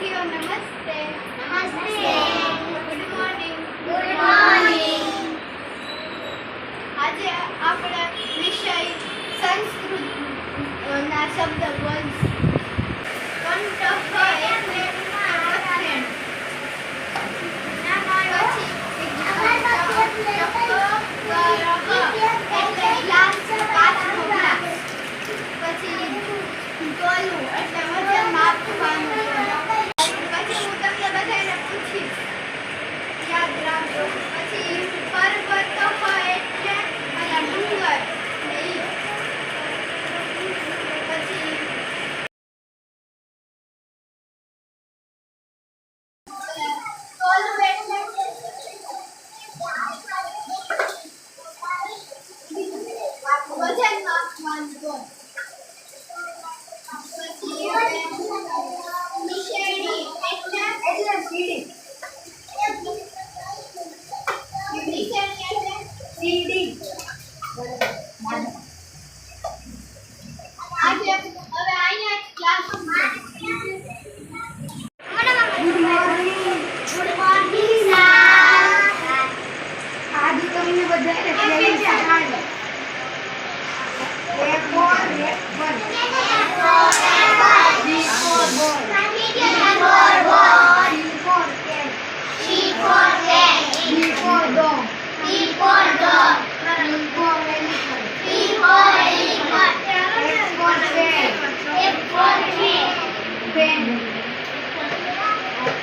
Thank you. Namaste. Namaste. Good morning. Good morning. આજે આપણા વિષય સંસ્કૃત ના શબ્દ બોલશું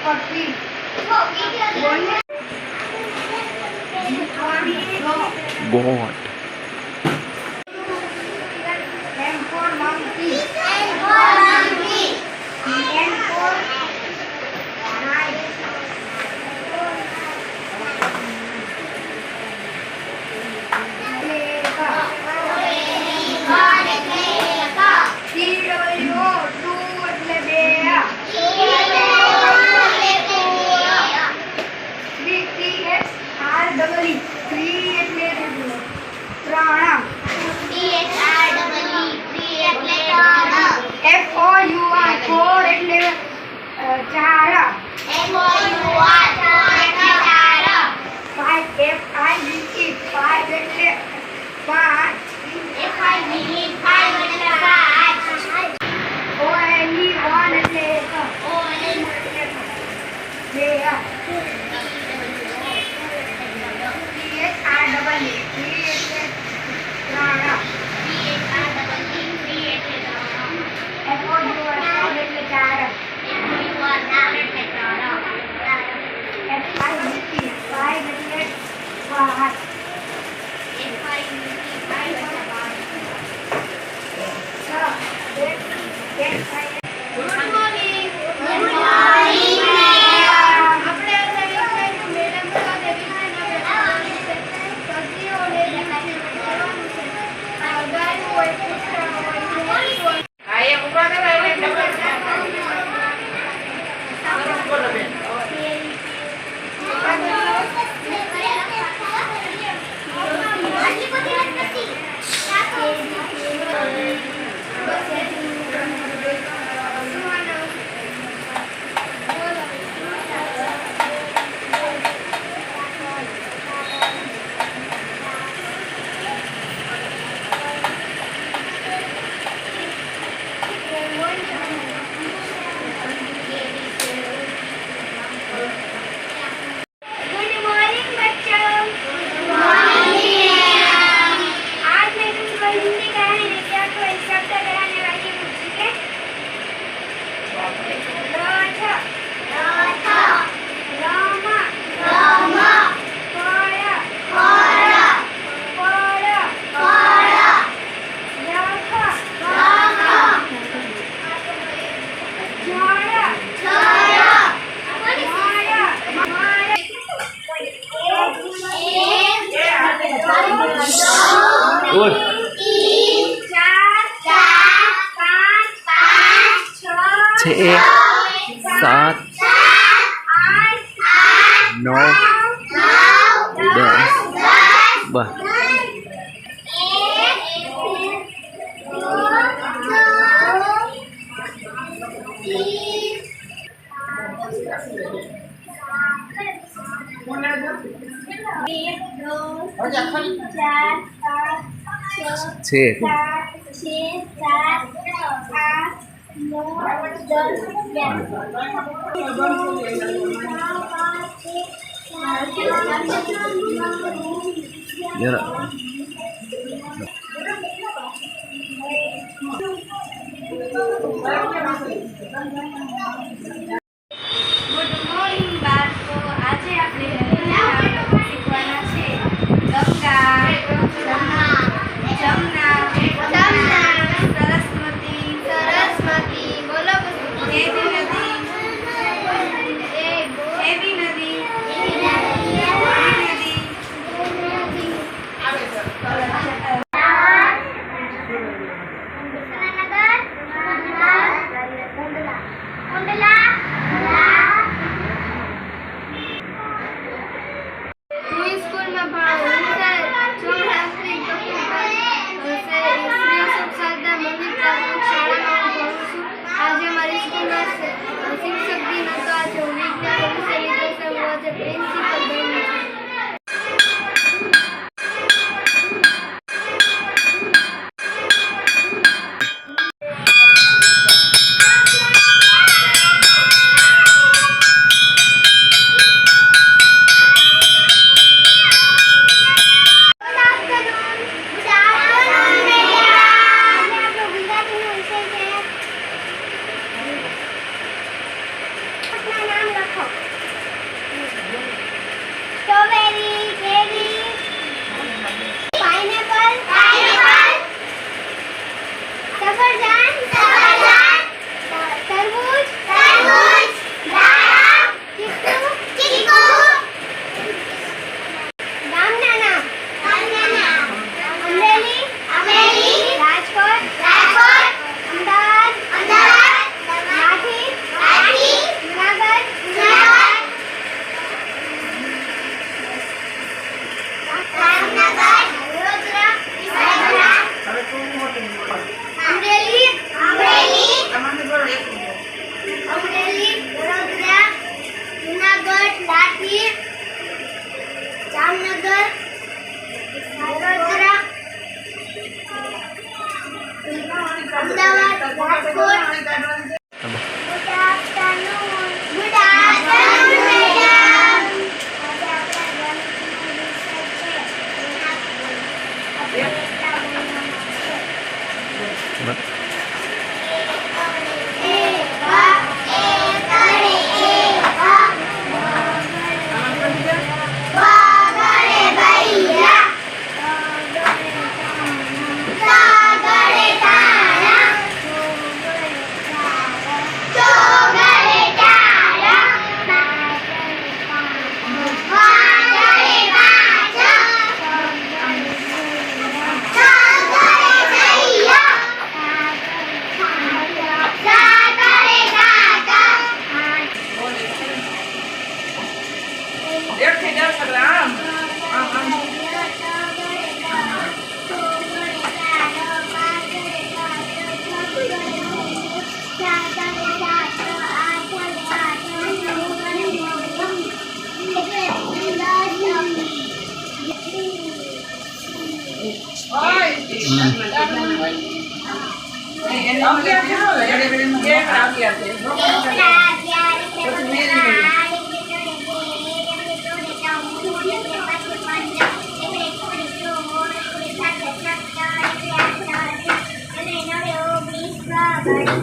coffee. God. एक सात नौ दस बारह ठीक Mira. Mira.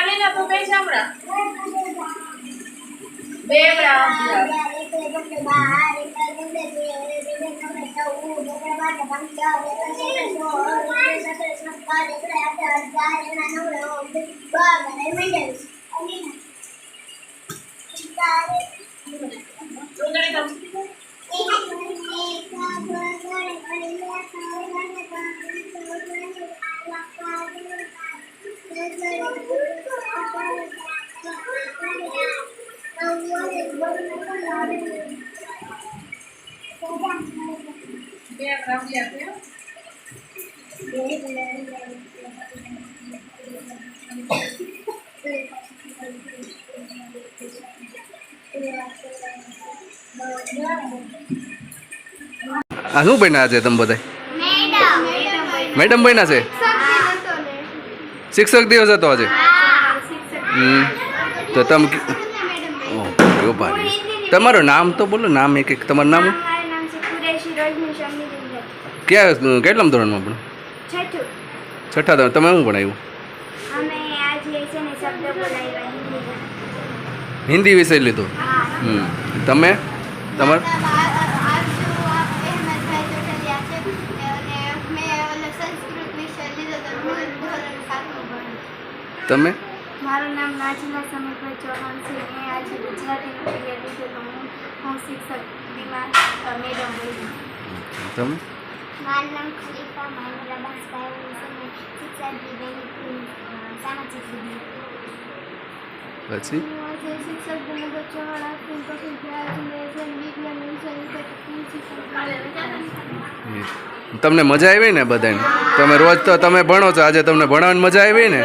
એક છે એક એક જવાબમાં બે એકડે અગિયાર છે જા હનુમાન એ અલીના તું કઈ સાંભળા બે એકડે અગિયાર ચૂંટણી તો Thank you. આ શું બન્યા છે તમે બધા મેડમ બન્યા છે શિક્ષક દિવસ હતો આજે હમ તો તમે ઓહ, તમારું નામ તો બોલો નામ એક એક. તમારું નામ? ક્યાં કેટલામ ધોરણમાં પણ છઠ્ઠા. ધોરણ. તમે શું ભણાવ્યું? હિન્દી વિષય લીધો? હમ. તમે? તમારે? તમે? નાજમા સમીરભાઈ ચૌહાણ છે મેં આજે પીરિયડ લીધું હું હું શિક્ષક મેડમ તમે? મારું નામ ખલીફા માહિન્દ્રા બાસભાઈ છે મેં શિક્ષક દીવેની સામાજિક વિજ્ઞાન પછી? શિક્ષક ચૌહાણ વિજ્ઞાન વિષય તમને મજા આવી ને બધાને? તમે રોજ તો તમે ભણો છો આજે તમને ભણવાની મજા આવી ને?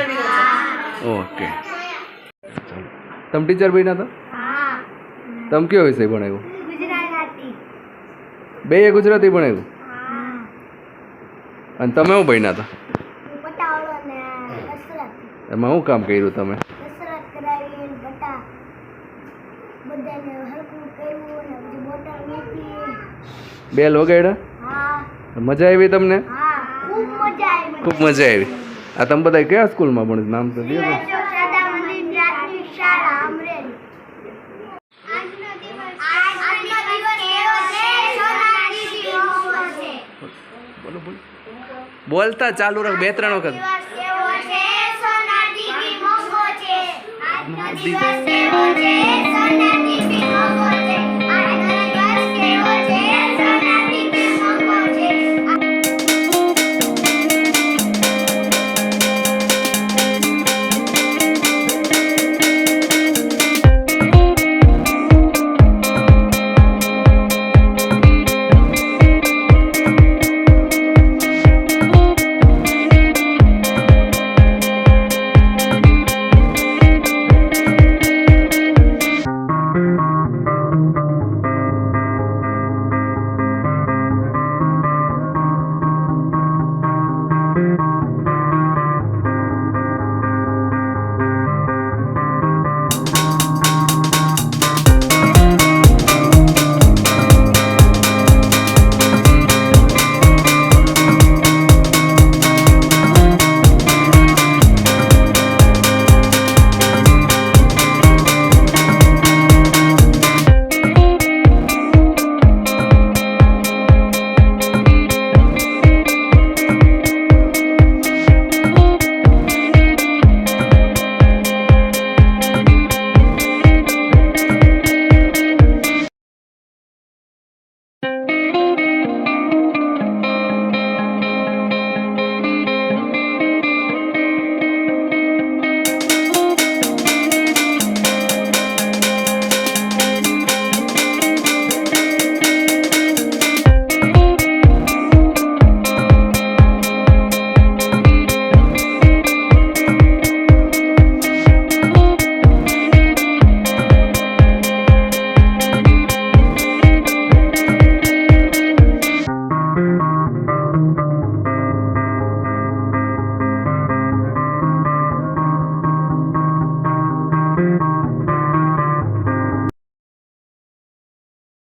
ઓકે. તમે ટીચર બન્યા હતા તમે કયો વિષય ભણાવ્યો? બે એ ગુજરાતી ભણાવ્યું? અને તમે શું ભણ્યા હતા એમાં શું કામ કર્યું તમે? બેલ વગાડ્યા? મજા આવી તમને? ખૂબ મજા આવી. આ તમે બધા કયા સ્કૂલમાં ભણો નામ તો. બોલતા ચાલુ રાખ બે ત્રણ વખત. દિવસ